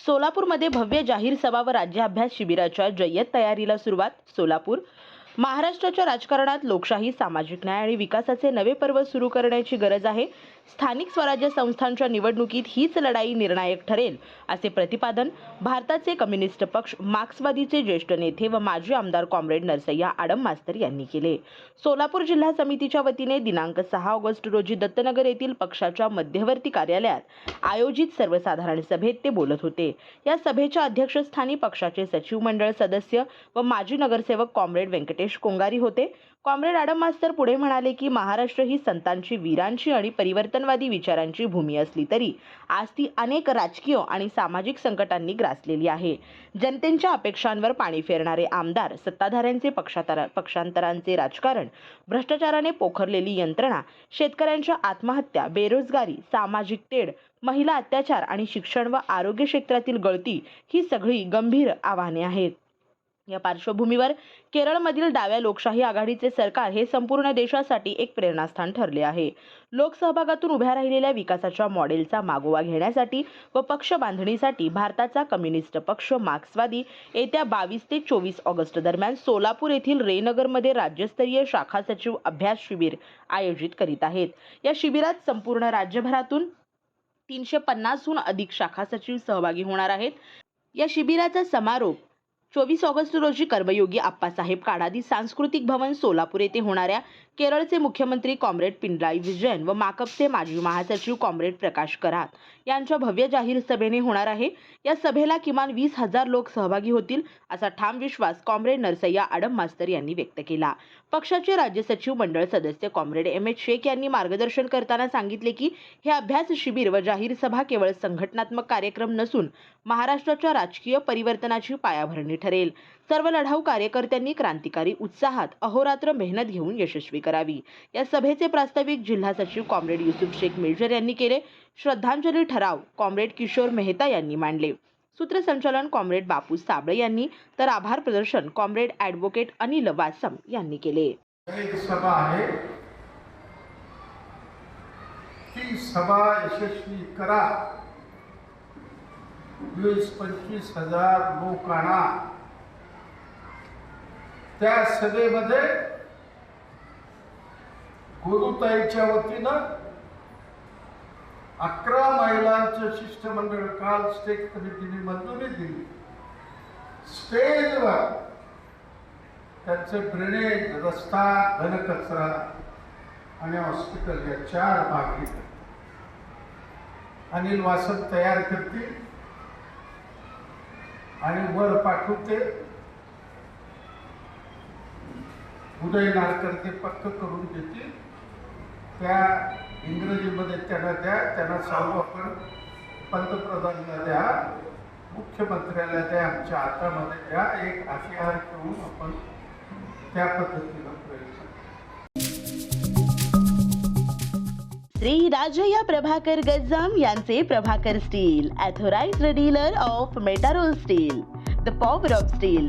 सोलापूरमध्ये भव्य जाहीर सभा व राज्याभ्यास शिबिराच्या जय्यत तयारीला सुरुवात. सोलापूर महाराष्ट्राच्या राजकारणात लोकशाही सामाजिक न्याय आणि विकासाचे नवे पर्व सुरू करण्याची गरज आहे. स्थानिक स्वराज्य संस्थांच्या निवडणुकीत हीच लढाई निर्णायक ठरेल असे प्रतिपादन भारताचे कम्युनिस्ट पक्ष मार्क्सवादीचे ज्येष्ठ नेते व माजी आमदार कॉम्रेड नरसय्या आडम मास्तर यांनी केले. सोलापूर जिल्हा समितीच्या वतीने दिनांक सहा ऑगस्ट रोजी दत्तनगर येथील पक्षाच्या मध्यवर्ती कार्यालयात आयोजित सर्वसाधारण सभेत ते बोलत होते. या सभेच्या अध्यक्षस्थानी पक्षाचे सचिव मंडळ सदस्य व माजी नगरसेवक कॉम्रेड व्यंकटेश कोंगारी होते. कॉम्रेड आडम मास्तर पुढे म्हणाले की महाराष्ट्र ही संतांची वीरांची आणि परिवर्तनवादी विचारांची भूमी असली तरी आज ती अनेक राजकीय आणि सामाजिक संकटांनी ग्रासलेली आहे. जनतेच्या अपेक्षांवर पाणी फेरणारे आमदार सत्ताधाऱ्यांचे पक्षातारा पक्षांतरांचे राजकारण भ्रष्टाचाराने पोखरलेली यंत्रणा शेतकऱ्यांच्या आत्महत्या बेरोजगारी सामाजिक तेढ महिला अत्याचार आणि शिक्षण व आरोग्य क्षेत्रातील गळती ही सगळी गंभीर आव्हाने आहेत. या पार्श्वभूमीवर केरळमधील डाव्या लोकशाही आघाडीचे सरकार हे संपूर्ण देशासाठी एक प्रेरणास्थान ठरले आहे. लोकसहभागातून उभ्या राहिलेल्या विकासाच्या मॉडेलचा मागोवा घेण्यासाठी व पक्ष बांधणीसाठी भारताचा कम्युनिस्ट पक्ष मार्क्सवादी येत्या बावीस ते चोवीस ऑगस्ट दरम्यान सोलापूर येथील रेनगरमध्ये राज्यस्तरीय शाखा सचिव अभ्यास शिबिर आयोजित करीत आहेत. या शिबिरात संपूर्ण राज्यभरातून तीनशे पन्नासहून अधिक शाखा सचिव सहभागी होणार आहेत. या शिबिराचा समारोप चोवीस ऑगस्ट रोजी कर्मयोगी आप्पासाहेब काडादी सांस्कृतिक भवन सोलापूर येथे होणाऱ्या केरळचे मुख्यमंत्री कॉम्रेड पिनराई विजयन व माकपचे माजी महासचिव कॉम्रेड प्रकाश करात यांच्या भव्य जाहीर सभेने होणार आहे. या सभेला किमान वीस हजार लोक सहभागी होतील असा ठाम विश्वास कॉम्रेड नरसय्या आडम मास्तर यांनी व्यक्त केला. पक्षाचे राज्य सचिव मंडळ सदस्य कॉम्रेड एम एच शेख यांनी मार्गदर्शन करताना सांगितले की हे अभ्यास शिबिर व जाहीर सभा केवळ संघटनात्मक कार्यक्रम नसून महाराष्ट्राच्या राजकीय परिवर्तनाची पायाभरणी ठरेल. सर्व लढाऊ कार्यकर्त्यांनी क्रांतिकारी उत्साहात अहोरात्र मेहनत घेऊन यशस्वी करावी. या सभेचे प्रास्ताविक जिल्हा सचिव कॉम्रेड युसुफ शेख मेजर यांनी केले. श्रद्धांजली ठराव कॉम्रेड किशोर मेहता यांनी मांडले. सूत्रसंचालन कॉम्रेड बापू साबळे यांनी तर आभार प्रदर्शन कॉम्रेड ॲडव्होकेट अनिल वासम यांनी केले. सभा आहे. ती सभा यशस्वी करा. वीस पंचवीस हजार लोकांना त्या सभेमध्ये गुरुताईच्या वतीनं अकरा महिलांचं शिष्टमंडळ काल स्टेट कमिटीने मंजुरी दिली. स्टेजवर त्यांचं ड्रेनेज रस्ता घनकचरा आणि हॉस्पिटल या चार बाबी अनिल वासन तयार करतील आणि वर पाठवते उदय नारकर ते पक्क करून देतील. त्या इंग्रजीमध्ये त्यांना द्या त्यांना सांगू आपण पंतप्रधानांना द्या मुख्यमंत्र्याला द्या आमच्या हातामध्ये द्या. एक हथियार करून आपण त्या पद्धतीनं प्रयत्न श्री राजया प्रभाकर गज्जाम यांचे Prabhakar steel authorise dealer of Metarol steel the power of steel.